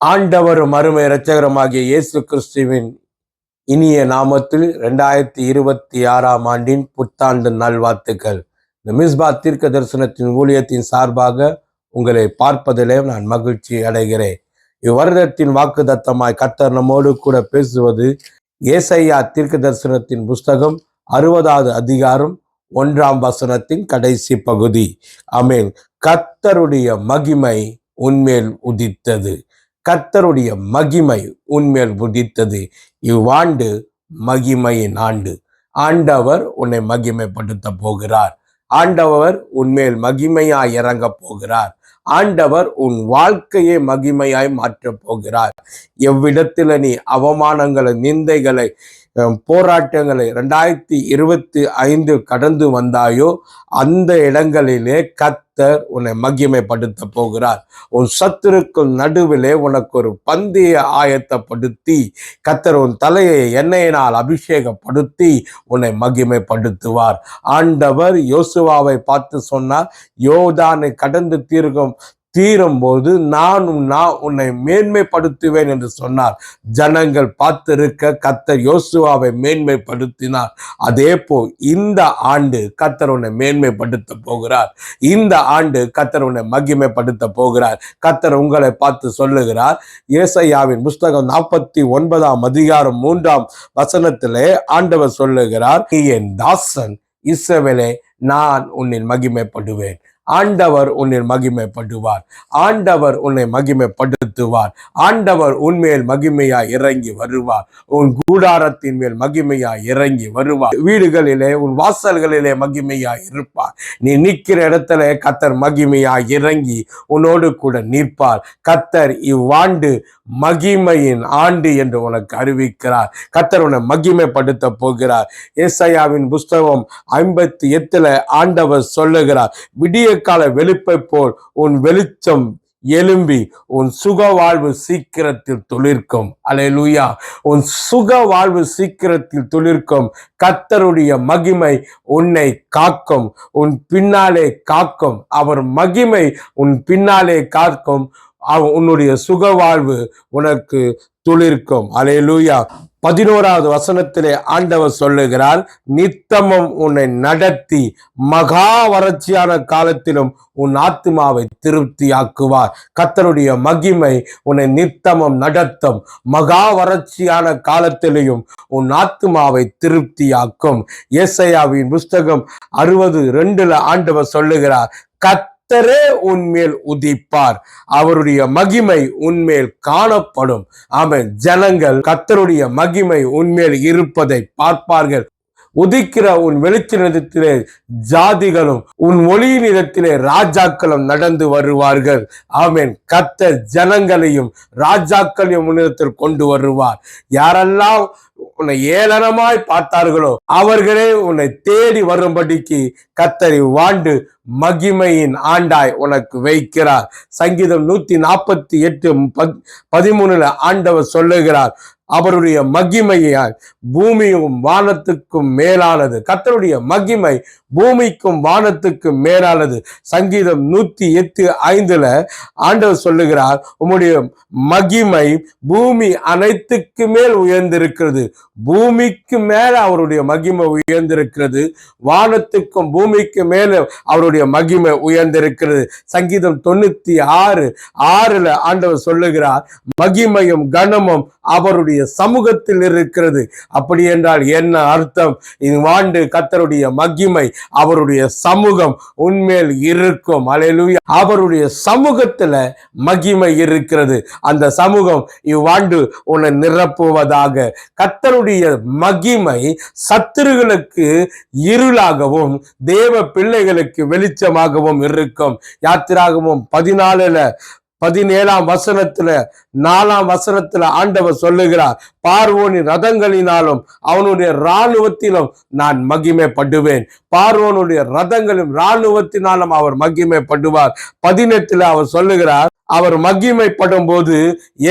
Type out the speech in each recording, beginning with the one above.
ஆண்டவரும் அருமை இரட்சகரமாகிய இயேசு கிறிஸ்துவின் இனிய நாமத்தில் ரெண்டாயிரத்தி இருபத்தி ஆறாம் ஆண்டின் புத்தாண்டு நல்வாழ்த்துக்கள். இந்த மிஸ்பா தீர்க்க தரிசனத்தின் ஊழியத்தின் சார்பாக உங்களை பார்ப்பதிலே நான் மகிழ்ச்சி அடைகிறேன். இவ்வருடத்தின் வாக்கு தத்தமாய் கத்தர் நம்மோடு கூட பேசுவது ஏசையா தீர்க்க தரிசனத்தின் புஸ்தகம் அறுபதாவது அதிகாரம் ஒன்றாம் வசனத்தின் கடைசி பகுதி. அமேன் கத்தருடைய மகிமை உன்மேல் உதித்தது. கர்த்தருடைய மகிமை உன்மேல் உதித்தது. இவ்வாண்டு மகிமையின் ஆண்டு ஆண்டவர் உன்னை மகிமைப்படுத்த போகிறார். ஆண்டவர் உன்மேல் மகிமையாய் இறங்கப் போகிறார். ஆண்டவர் உன் வாழ்க்கையை மகிமையாய் மாற்றப் போகிறார். எவ்விடத்தில் நீ அவமானங்களை நிந்தைகளை போராட்டங்களை ரெண்டாயிரத்தி இருபத்தி ஐந்து கடந்து வந்தாயோ அந்த இடங்களிலே கத்தர் உன்னை மகிமைப்படுத்த போகிறார். உன் சத்துருக்கள் நடுவிலே உனக்கு ஒரு பந்தியை ஆயத்தப்படுத்தி கத்தர் உன் தலையை எண்ணெயினால் அபிஷேகப்படுத்தி உன்னை மகிமைப்படுத்துவார். ஆண்டவர் யோசுவாவை பார்த்து சொன்னார் யோதானை கடந்து தீர்க்கும் தீரும்போது நான் நான் உன்னை மேன்மைப்படுத்துவேன் என்று சொன்னார். ஜனங்கள் பார்த்திருக்க கத்தர் யோசுவாவை மேன்மைப்படுத்தினார். அதே போல் இந்த ஆண்டு கத்தர் உன்னை மேன்மைப்படுத்த போகிறார். இந்த ஆண்டு கத்தர் உன்னை மகிமைப்படுத்த போகிறார். கத்தர் உங்களை பார்த்து சொல்லுகிறார். ஏசையாவின் புஸ்தகம் நாற்பத்தி ஒன்பதாம் அதிகாரம் மூன்றாம் வசனத்திலே ஆண்டவர் சொல்லுகிறார் நீ என் தாசன் இஸ்ரவேலே நான் உன்னில் மகிமைப்படுவேன். ஆண்டவர் உன்னை மகிமைப்படுவார். ஆண்டவர் உன்னை மகிமைப்படுத்துவார். ஆண்டவர் உன்மேல் மகிமையா இறங்கி வருவார். உன் கூடாரத்தின் மேல் மகிமையா இறங்கி வருவார். வீடுகளிலே உன் வாசல்களிலே மகிமையா இருப்பார். நீ நிற்கிற இடத்துல கத்தர் மகிமையா இறங்கி உன்னோடு கூட நிற்பார். கத்தர் இவ்வாண்டு மகிமையின் ஆண்டு என்று உனக்கு அறிவிக்கிறார். கத்தர் உன்னை மகிமைப்படுத்த போகிறார். ஏசையாவின் புஸ்தகம் ஐம்பத்தி எட்டுல ஆண்டவர் சொல்லுகிறார். விடிய கால வெளிப்பை போல் உன் வெளிச்சம் எலும்பி உன் சுக வாழ்வு சீக்கிரத்தில் துளிர்க்கும். அலையலூயா உன் சுக வாழ்வு சீக்கிரத்தில் துளிர்க்கும். கத்தருடைய மகிமை உன்னை காக்கும். உன் பின்னாலே காக்கும். அவர் மகிமை உன் பின்னாலே காக்கும். உன்னுடைய சுக வாழ்வு உனக்கு துளிர்க்கும். அலையலூயா பதினோராவது வசனத்திலே ஆண்டவர் சொல்லுகிறார் நித்தமும் உன்னை நடத்தி மகா வறட்சியான காலத்திலும் உன் ஆத்மாவை திருப்தியாக்குவார். கத்தருடைய மகிமை உன்னை நித்தமும் நடத்தும். மகா வறட்சியான காலத்திலையும் உன் ஆத்மாவை திருப்தியாக்கும். ஏசையாவின் புஸ்தகம் அறுபது ரெண்டுல ஆண்டவர் சொல்லுகிறார் கத்தரே உன்மேல் உதிப்பார். அவருடைய மகிமை உன்மேல் காணப்படும். அவன் ஜனங்கள் கத்தருடைய மகிமை உன்மேல் இருப்பதை பார்ப்பார்கள். உதிக்கிற உன் வெளிச்சத்திலே ஜாதிகளும் உன் ஒளியினிடத்திலே ராஜாக்களும் நடந்து வருவார்கள். ஆமேன். கத்தர் ஜனங்களையும் ராஜாக்களையும் முன்னிறத்தில் கொண்டு வருவார். யாரெல்லாம் உன்னை ஏளனமாய் பார்த்தார்களோ அவர்களே உன்னை தேடி வரும்படிக்கு கத்தரி வாண்டு மகிமையின் ஆண்டாய் உனக்கு வைக்கிறார். சங்கீதம் நூத்தி நாற்பத்தி எட்டு பத்- பதிமூணுல ஆண்டவர் சொல்லுகிறார் அவருடைய மகிமையால் பூமியும் வானத்துக்கும் மேலானது. கத்தருடைய மகிமை பூமிக்கும் வானத்துக்கும் மேலானது. சங்கீதம் நூத்தி எட்டு ஐந்துல ஆண்டவர் சொல்லுகிறார் உம்முடைய மகிமை பூமி அனைத்துக்கு மேல் உயர்ந்திருக்கிறது. பூமிக்கு மேல அவருடைய மகிமை உயர்ந்திருக்கிறது. வானத்துக்கும் பூமிக்கு மேல அவருடைய மகிமை உயர்ந்திருக்கிறது. சங்கீதம் தொண்ணூத்தி ஆறு ஆறுல ஆண்டவர் சொல்லுகிறார் மகிமையும் கனமும் அவருடைய சமூகத்தில் இருக்கிறது. அப்படி என்றால் என்ன அர்த்தம்? இந்த ஆண்டு கத்தருடைய மகிமை அவருடைய சமூகம் உண்மையில் இருக்கும். அலையலூயா அவருடைய சமூகத்துல மகிமை இருக்கிறது. அந்த சமூகம் இவ்வாண்டு உன்னை நிரப்புவதாக. கத்தருடைய மகிமை சத்துருகளுக்கு இருளாகவும் தேவ பிள்ளைகளுக்கு வெளி வெளிச்சமாகவும் இருக்கும். யாத்திராகவும் பதினாலுல பதினேழாம் வசனத்துல நாலாம் வசனத்துல ஆண்டவர் சொல்லுகிறார் பார்வோனின் ரதங்களினாலும் அவனுடைய இராணுவத்திலும் நான் மகிமைப்படுவேன். பார்வோனுடைய ரதங்களும் இராணுவத்தினாலும் அவர் மகிமைப்படுவார். பதினெட்டுல அவர் சொல்லுகிறார் அவர் மகிமைப்படும் போது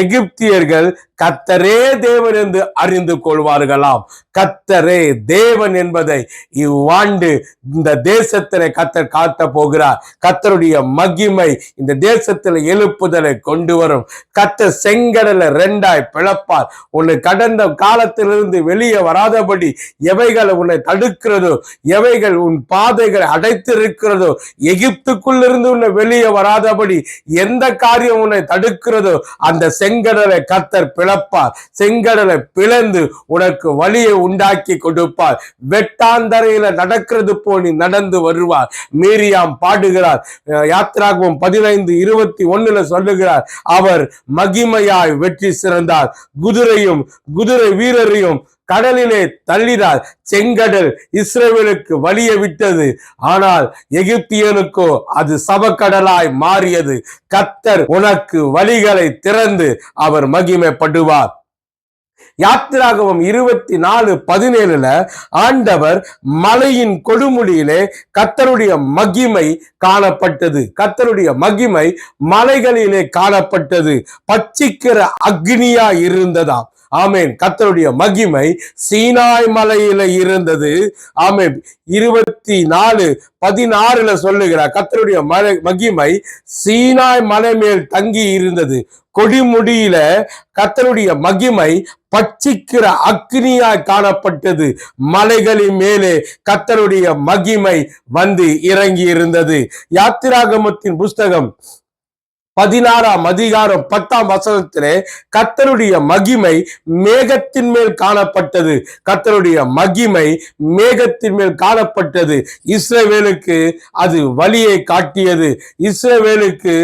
எகிப்தியர்கள் கத்தரே தேவன் என்று அறிந்து கொள்வார்களாம். கத்தரே தேவன் என்பதை இவ்வாண்டு இந்த தேசத்திலே கத்தர் காட்ட போகிறார். கத்தருடைய மகிமை இந்த தேசத்தில் எழுப்புதலை கொண்டு வரும். கத்த செங்கடலை ரெண்டாய் பிளப்பார். உன்னை கடந்த காலத்திலிருந்து வெளியே வராதபடி எவைகள் உன்னை தடுக்கிறதோ எவைகள் உன் பாதைகளை அடைத்திருக்கிறதோ எகிப்துக்குள்ளிருந்து உன்னை வெளியே வராதபடி எந்த காரியம் உன்னை தடுக்கிறதோ அந்த செங்கடலை கத்தர் பிளப்பார். செங்கடலை பிளந்து உனக்கு வழியை உண்டாக்கி கொடுப்பார். வெட்டாந்தரையில நடக்கிறது போனி நீ நடந்து வருவார். மீரியாம் பாடுகிறார். அஹ் பதினைந்து இருபத்தி ஒண்ணுல சொல்லுகிறார். அவர் மகிமையாய் வெற்றி சிறந்தார். குதிரையும் குதிரை வீரரையும் கடலிலே தள்ளினார். செங்கடல் இஸ்ரேவேலுக்கு வழிய விட்டது. ஆனால் எகிப்தியனுக்கோ அது சபக்கடலாய் மாறியது. கத்தர் உனக்கு வழிகளை திறந்து அவர் மகிமைப்படுவார். யாத்திராகவம் இருபத்தி நாலு பதினேழுல ஆண்டவர் மலையின் கொடுமுடியிலே கத்தருடைய மகிமை காணப்பட்டது. கத்தருடைய மகிமை மலைகளிலே காணப்பட்டது. பச்சிக்கிற அக்னியா இருந்ததாம். ஆமேன். கத்தருடைய மகிமை சீனாய் மலையில இருந்தது. ஆமேன். இருபத்தி நாலு பதினாறுல சொல்லுகிறார் கத்தருடைய மலை மகிமை சீனாய் மலை மேல் தங்கி இருந்தது. கொடிமுடியில கத்தருடைய மகிமை பட்சிக்கிற அக்னியாய் காணப்பட்டது. மலைகளின் மேலே கத்தருடைய மகிமை வந்து இறங்கி இருந்தது யாத்திராகமத்தின் புஸ்தகம் பதினாறாம் அதிகாரம் பத்தாம் வசனத்திலே கத்தருடைய மகிமை மேகத்தின் மேல் காணப்பட்டது. கத்தருடைய மகிமை மேகத்தின் மேல் காணப்பட்டது. இஸ்ரவேலுக்கு அது வழியை காட்டியது. இஸ்ரவேலுக்கு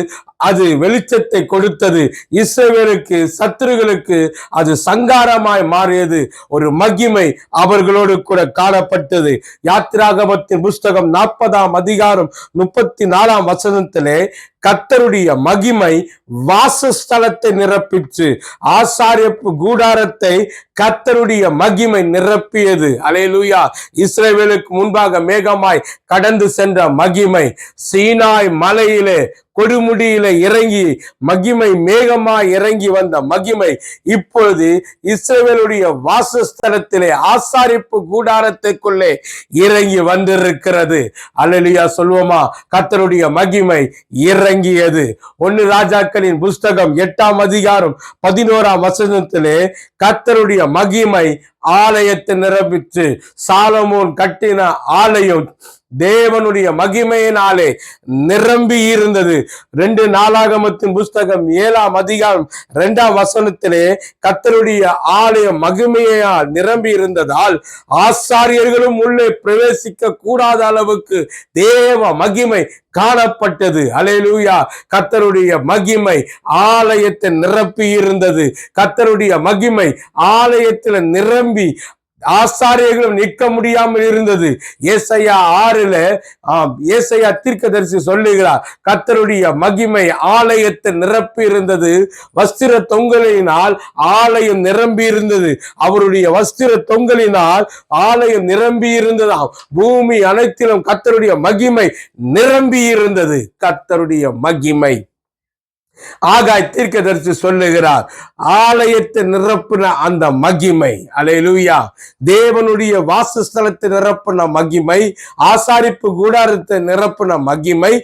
அது வெளிச்சத்தை கொடுத்தது. இஸ்ரவேலுக்கு சத்துருகளுக்கு அது சங்காரமாய் மாறியது. ஒரு மகிமை அவர்களோடு கூட காணப்பட்டது. யாத்திராகமத்தின் புஸ்தகம் நாற்பதாம் அதிகாரம் முப்பத்தி நாலாம் வசனத்திலே கத்தருடைய மகிமை வாசஸ்தலத்தை நிரப்பிற்று. ஆசாரியப்பு கூடாரத்தை கத்தருடைய மகிமை நிரப்பியது. அலையலூயா. இஸ்ரேவேலுக்கு முன்பாக மேகமாய் கடந்து சென்ற மகிமை. சீனாய் மலையிலே கொடுமுடியில இறங்கி மகிமை மேகமா இறங்கி வந்த மகிமை இப்பொழுது இஸ்ரேவேலுடைய வாசஸ்தலத்திலே ஆசாரிப்பு கூடாரத்துக்குள்ளே இறங்கி வந்திருக்கிறது. அலலியா சொல்வோமா? கத்தருடைய மகிமை இறங்கியது. ஒன்னு ராஜாக்களின் புஸ்தகம் எட்டாம் அதிகாரம் பதினோராம் வசனத்திலே கத்தருடைய மகிமை ஆலயத்தை நிரப்பித்து சாலமோன் கட்டின ஆலயம் தேவனுடைய மகிமையினாலே நிரம்பி இருந்தது. ரெண்டு நாளாகமத்தின் புஸ்தகம் ஏழாம் அதிகாரம் இரண்டாம் வசனத்திலே கத்தருடைய ஆலய மகிமையால் நிரம்பி இருந்ததால் ஆசாரியர்களும் உள்ளே பிரவேசிக்க கூடாத அளவுக்கு தேவ மகிமை காணப்பட்டது. அலையலூயா கத்தருடைய மகிமை ஆலயத்தை நிரப்பி இருந்தது. கத்தருடைய மகிமை ஆலயத்தில் நிரம்பி ஆசாரியர்களும் நிற்க முடியாமல் இருந்தது. ஏசையா ஆறுல ஆம் ஏசையா தீர்க்கதரிசி சொல்லுகிறார் கத்தருடைய மகிமை ஆலயத்தை நிரப்பி இருந்தது. வஸ்திர தொங்கலினால் ஆலயம் நிரம்பி இருந்தது. அவருடைய வஸ்திர தொங்கலினால் ஆலயம் நிரம்பி இருந்ததாம் பூமி அனைத்திலும் கத்தருடைய மகிமை நிரம்பி இருந்தது. கத்தருடைய மகிமை. ஆகாய் தீர்க்கதரிசி சொல்லுகிறார் ஆலயத்தை நிரப்பின அந்த மகிமை. அலையலூயா. தேவனுடைய வாசஸ்தலத்தை நிரப்பின மகிமை ஆசாரிப்பு கூடாரத்தை நிரப்பின மகிமை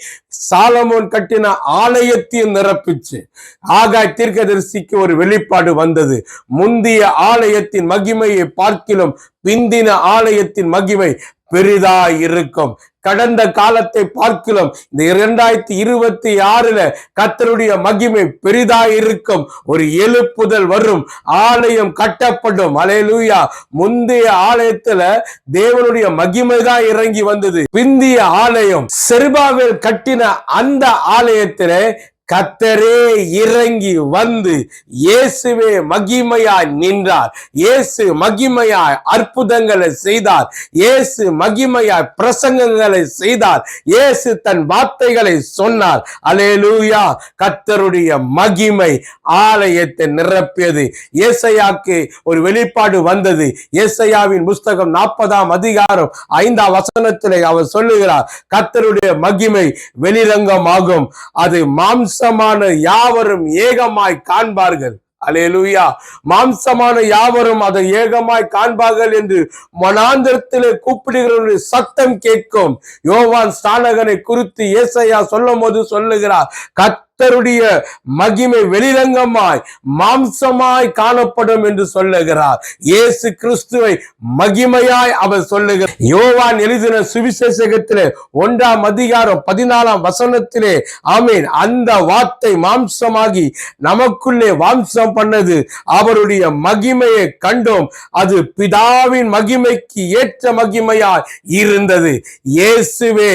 சாலமோன் கட்டின ஆலயத்தையும் நிரப்பிச்சு. ஆகாய் தீர்க்கதரிசிக்கு ஒரு வெளிப்பாடு வந்தது. முந்தைய ஆலயத்தின் மகிமையை பார்க்கிலும் பிந்தின ஆலயத்தின் மகிமை பெரிதாய் இருக்கும் கடந்த காலத்தை பார்க்கலாம் இந்த இரண்டாயிரத்தி இருபத்தி ஆறுல கத்தருடைய மகிமை பெரிதாய் இருக்கும் ஒரு எழுப்புதல் வரும். ஆலயம் கட்டப்படும். அலையலூயா. முந்தைய ஆலயத்துல தேவனுடைய மகிமை தான் இறங்கி வந்தது. பிந்திய ஆலயம் செருபாவில் கட்டின அந்த ஆலயத்தில கத்தரே இறங்கி வந்து இயேசுவே மகிமையாய் நின்றார். இயேசு மகிமையாய் அற்புதங்களை செய்தார். இயேசு மகிமையாய் பிரசங்கங்களை செய்தார். இயேசு தன் வார்த்தைகளை சொன்னார். அலேலூயா கத்தருடைய மகிமை ஆலயத்தை நிரப்பியது. இயேசையாக்கு ஒரு வெளிப்பாடு வந்தது. இயேசையாவின் புஸ்தகம் நாற்பதாம் அதிகாரம் ஐந்தாம் வசனத்திலே அவர் சொல்லுகிறார் கத்தருடைய மகிமை வெளிரங்கமாகும். அது மாம்ச மாம்சமான யாவரும் ஏகமாய் காண்பார்கள். அலேலுயா. மாம்சமான யாவரும் அதை ஏகமாய் காண்பார்கள் என்று மனாந்திரத்திலே கூப்பிடுகிறவருடைய சத்தம் கேட்கும். யோவான் ஸ்தானகனை குறித்து ஏசையா சொல்லும் போது சொல்லுகிறார் கர்த்தருடைய மகிமை வெளிரங்கமாய் மாம்சமாய் காணப்படும் என்று சொல்லுகிறார். இயேசு கிறிஸ்துவை மகிமையாய் அவர் சொல்லுகிறார். யோவான் எழுதின சுவிசேஷகத்திலே ஒன்றாம் அதிகாரம் பதினாலாம் வசனத்திலே ஆமீன் அந்த வார்த்தை மாம்சமாகி நமக்குள்ளே வாம்சம் பண்ணது. அவருடைய மகிமையை கண்டோம். அது பிதாவின் மகிமைக்கு ஏற்ற மகிமையாய் இருந்தது. இயேசுவே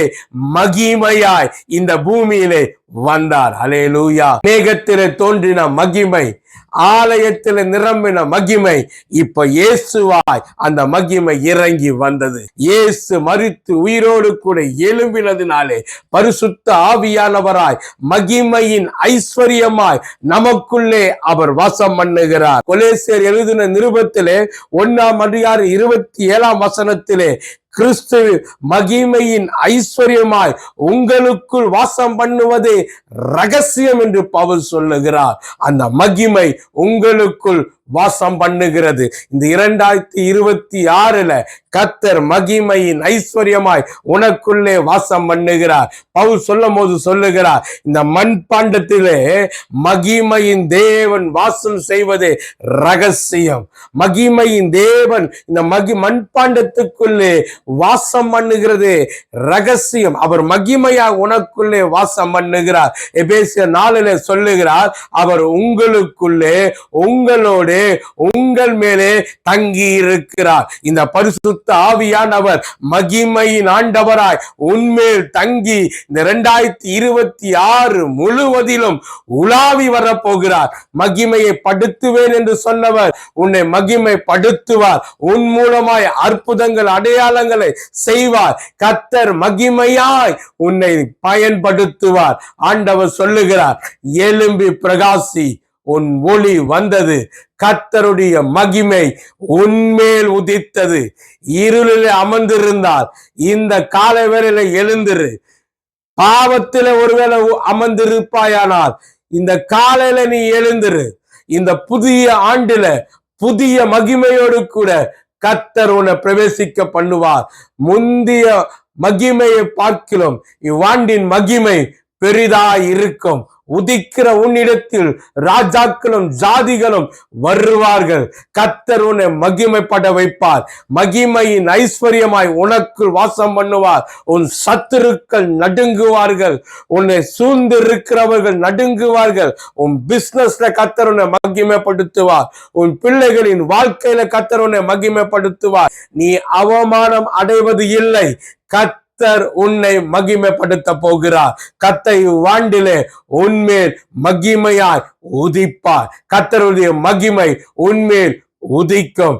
மகிமையாய் இந்த பூமியிலே வந்தார். ஹalleluya. மேகத்திலே தோன்றின மகிமை ஆலயத்தில நிரம்பின மகிமை இப்ப இயேசுவாய் அந்த மகிமை இறங்கி வந்தது. இயேசு மரித்து உயிரோடு கூட எழும்பினதினாலே பரிசுத்த ஆவியானவராய் மகிமையின் ஐஸ்வர்யமாய் நமக்குள்ளே அவர் வாசம் பண்ணுகிறார். கொலேசியர் எழுதின நிருபத்திலே ஒன்னாம் அதிகாரி இருபத்தி ஏழாம் வசனத்திலே கிறிஸ்து மகிமையின் ஐஸ்வர்யமாய் உங்களுக்குள் வாசம் பண்ணுவதே ரகசியம் என்று பவுல் சொல்லுகிறார். அந்த மகிமை உங்களுக்குள் வாசம் பண்ணுகிறது. இந்த இரண்டாயிரத்தி இருபத்தி ஆறுல கத்தர் மகிமையின் ஐஸ்வர்யமாய் உனக்குள்ளே வாசம் பண்ணுகிறார். பவுல் சொல்லும் போது சொல்லுகிறார் இந்த மண்பாண்டத்திலே மகிமையின் தேவன் வாசம் செய்வது ரகசியம். மகிமையின் தேவன் இந்த மகி மண்பாண்டத்துக்குள்ளே வாசம் பண்ணுகிறது ரகசியம். அவர் மகிமையா உனக்குள்ளே வாசம் பண்ணுகிறார். எபேசிய நாளில சொல்லுகிறார் அவர் உங்களுக்குள்ளே உங்களோடு உங்கள் மேலே தங்கி இருக்கிறார் இந்த பரிசுத்த ஆவியானவர் மகிமையின் ஆண்டவராய் உன்மேல் தங்கி இந்த இரண்டாயிரத்தி இருபத்தி ஆறு முழுவதிலும் உலாவி வரப்போகிறார். மகிமையை படுத்துவேன் என்று சொன்னவர் உன்னை மகிமை படுத்துவார் உன் மூலமாய் அற்புதங்கள் அடையாளங்களை செய்வார். கத்தர் மகிமையாய் உன்னை பயன்படுத்துவார். ஆண்டவர் சொல்லுகிறார் எலும்பி பிரகாசி உன் ஒளி வந்தது கத்தருடைய மகிமை உன்மேல் உதித்தது. இருளில் அமர்ந்திருந்தால் இந்த கால வேளையில எழுந்திரு. பாவத்தில ஒருவேளை அமர்ந்திருப்பாயானால் இந்த காலையில நீ எழுந்திரு. இந்த புதிய ஆண்டுல புதிய மகிமையோடு கூட கத்தர் உன்னை பிரவேசிக்க பண்ணுவார். முந்திய மகிமையை பார்க்கிலும் இவ்வாண்டின் மகிமை பெரிதா இருக்கும் உதிக்கிற உன்னிடத்தில் ராஜாக்களும் ஜாதிகளும் வருவார்கள். கத்தர் உன்னை மகிமைப்பட வைப்பார். மகிமையின் ஐஸ்வர்யமாய் உனக்குள் வாசம் பண்ணுவார். உன் சத்துருக்கள் நடுங்குவார்கள். உன்னை சூழ்ந்து இருக்கிறவர்கள் நடுங்குவார்கள். உன் பிசினஸ்ல கத்தர் உன்னை மகிமைப்படுத்துவார். உன் பிள்ளைகளின் வாழ்க்கையில கத்தர் உன்னை மகிமைப்படுத்துவார். நீ அவமானம் அடைவது இல்லை. கத் கத்தர் உன்னை மகிமைப்படுத்த போகிறார். கத்தை வாண்டிலே உன்மேல் மகிமையாய் உதிப்பார். கத்தருடைய மகிமை உன்மேல் உதிக்கும்.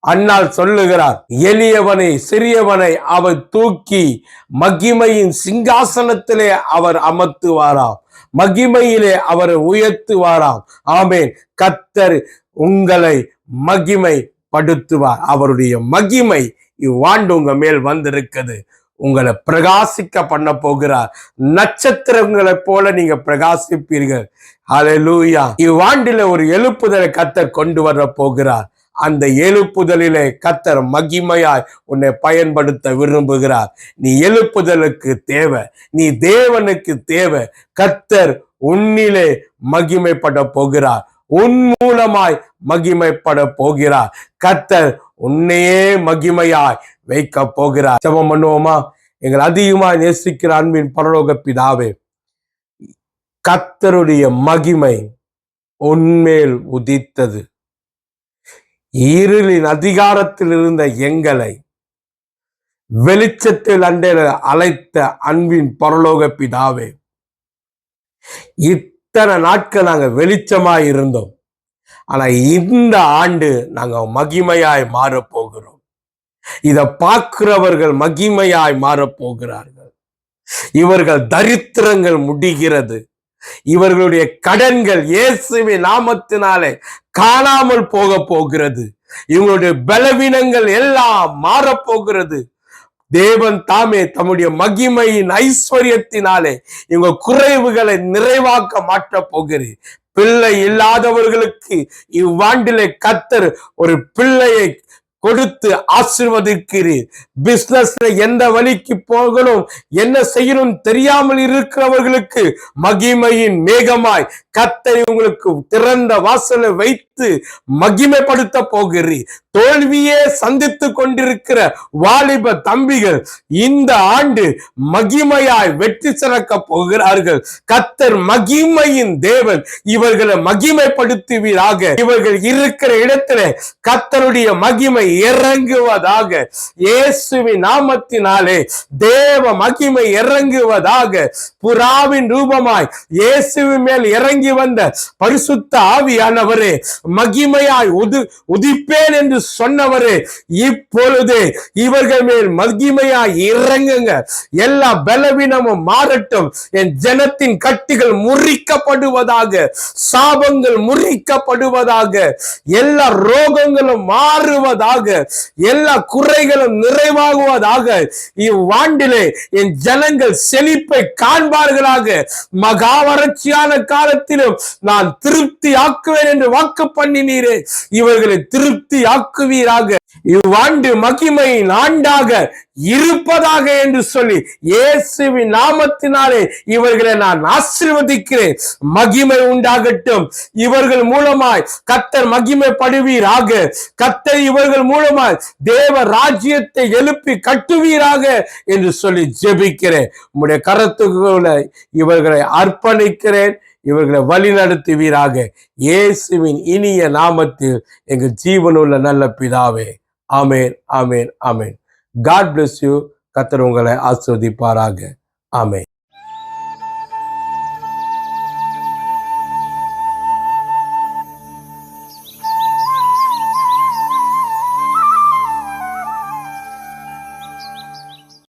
அண்ணால் சொல்லுகிறார் எளியவனை சிறியவனை அவர் தூக்கி மகிமையின் சிங்காசனத்திலே அவர் அமர்த்துவாராம். மகிமையிலே அவர் உயர்த்துவாராம். ஆமேன். கத்தர் உங்களை மகிமை படுத்துவார் அவருடைய மகிமை இவ்வாண்டு உங்க மேல் வந்திருக்குது. உங்களை பிரகாசிக்க பண்ண போகிறார். நட்சத்திரங்களைப் போல நீங்க பிரகாசிப்பீர்கள். ஹalleluya இவ்வாண்டில ஒரு எழுப்புதலை கத்தர் கொண்டு வர போகிறார். அந்த எழுப்புதலிலே கத்தர் மகிமையாய் உன்னை பயன்படுத்த விரும்புகிறார். நீ எழுப்புதலுக்கு தேவை நீ தேவனுக்கு தேவை கத்தர் உன்னிலே மகிமைப்பட போகிறார். உன் மூலமாய் மகிமைப்பட போகிறார். கத்தர் உன்னையே மகிமையாய் வைக்க போகிறார். ஜபம் பண்ணுவோமா? எங்கள் அதிகமாக நேசிக்கிற அன்பின் பரலோக பிதாவே கத்தருடைய மகிமை உன்மேல் உதித்தது. இருளின் அதிகாரத்தில் இருந்த எங்களை வெளிச்சத்தில் அண்டையில அழைத்த அன்பின் பரலோக பிதாவே இத்தனை நாட்கள் நாங்க வெளிச்சமாய் இருந்தோம். ஆனா இந்த ஆண்டு நாங்க மகிமையாய் மாற போகிறோம். இதை பார்க்கிறவர்கள் மகிமையாய் மாறப்போகிறார்கள். இவர்கள் தரித்திரங்கள் முடிகிறது. இவர்களுடைய கடன்கள் இயேசுவி நாமத்தினாலே காணாமல் போக போகிறது. இவங்களுடைய பலவீனங்கள் எல்லாம் மாறப்போகிறது. தேவன் தாமே தம்முடைய மகிமையின் ஐஸ்வர்யத்தினாலே இவங்க குறைவுகளை நிறைவாக்க மாற்ற போகிறேன் பிள்ளை இல்லாதவர்களுக்கு இவ்வாண்டிலே கத்தர் ஒரு பிள்ளையை கொடுத்து ஆசிர்வதிக்கிறீர். பிசினஸ்ல எந்த வழிக்கு போகணும் என்ன செய்யணும் தெரியாமல் இருக்கிறவர்களுக்கு மகிமையின் மேகமாய் கத்தை உங்களுக்கு திறந்த வாசலை வைத்து மகிமைப்படுத்த போகிறீர். தோல்வியே சந்தித்து கொண்டிருக்கிற வாலிப தம்பிகள் இந்த ஆண்டு மகிமையாய் வெற்றி சிறக்க போகிறார்கள். கத்தர் மகிமையின் தேவன் இவர்களை மகிமைப்படுத்துவீராக. இவர்கள் இருக்கிற இடத்துல கத்தருடைய மகிமை இறங்குவதாக இயேசுவின் நாமத்தினாலே தேவ மகிமை இறங்குவதாக புறாவின் ரூபமாய் இயேசுவின் மேல் இறங்கி வந்த பரிசுத்த ஆவியானவரே மகிமையாய் உது உதிப்பேன் என்று சொன்னவரே இப்பொழுது இவர்கள் மேல் மகிமையாய் இறங்குங்க. எல்லா பலவீனமும் மாறட்டும். என் ஜனத்தின் கட்டிகள் முறிக்கப்படுவதாக சாபங்கள் முறிக்கப்படுவதாக எல்லா ரோகங்களும் மாறுவதாக எல்லா குறைகளும் நிறைவாகுவதாக இவ்வாண்டிலே என் ஜனங்கள் செழிப்பை காண்பார்களாக. மகா வறட்சியான காலத்திலும் நான் திருப்தி ஆக்குவேன் என்று வாக்கு பண்ணினீரே. இவர்களை திருப்தி ஆக்குவீராக. இவ்வாண்டு மகிமையின் ஆண்டாக இருப்பதாக என்று சொல்லி இயேசுவின் நாமத்தினாலே இவர்களை நான் ஆசிர்வதிக்கிறேன். மகிமை உண்டாகட்டும். இவர்கள் மூலமாய் கத்தர் மகிமை படுவீராக கத்தர் இவர்கள் மூலமாய் தேவ ராஜ்யத்தை எழுப்பி கட்டுவீராக என்று சொல்லி ஜெபிக்கிறேன். உம்முடைய கரத்துக்குள்ள இவர்களை அர்ப்பணிக்கிறேன். இவர்களை வழி நடத்துவீராக இயேசுவின் இனிய நாமத்தில் எங்கள் ஜீவனுள்ள நல்ல பிதாவே ஆமேன் ஆமேன் ஆமேன். காட் பிளஸ் யூ கத்தர் உங்களை ஆஸ்வதிப்பாராக. ஆமேன்.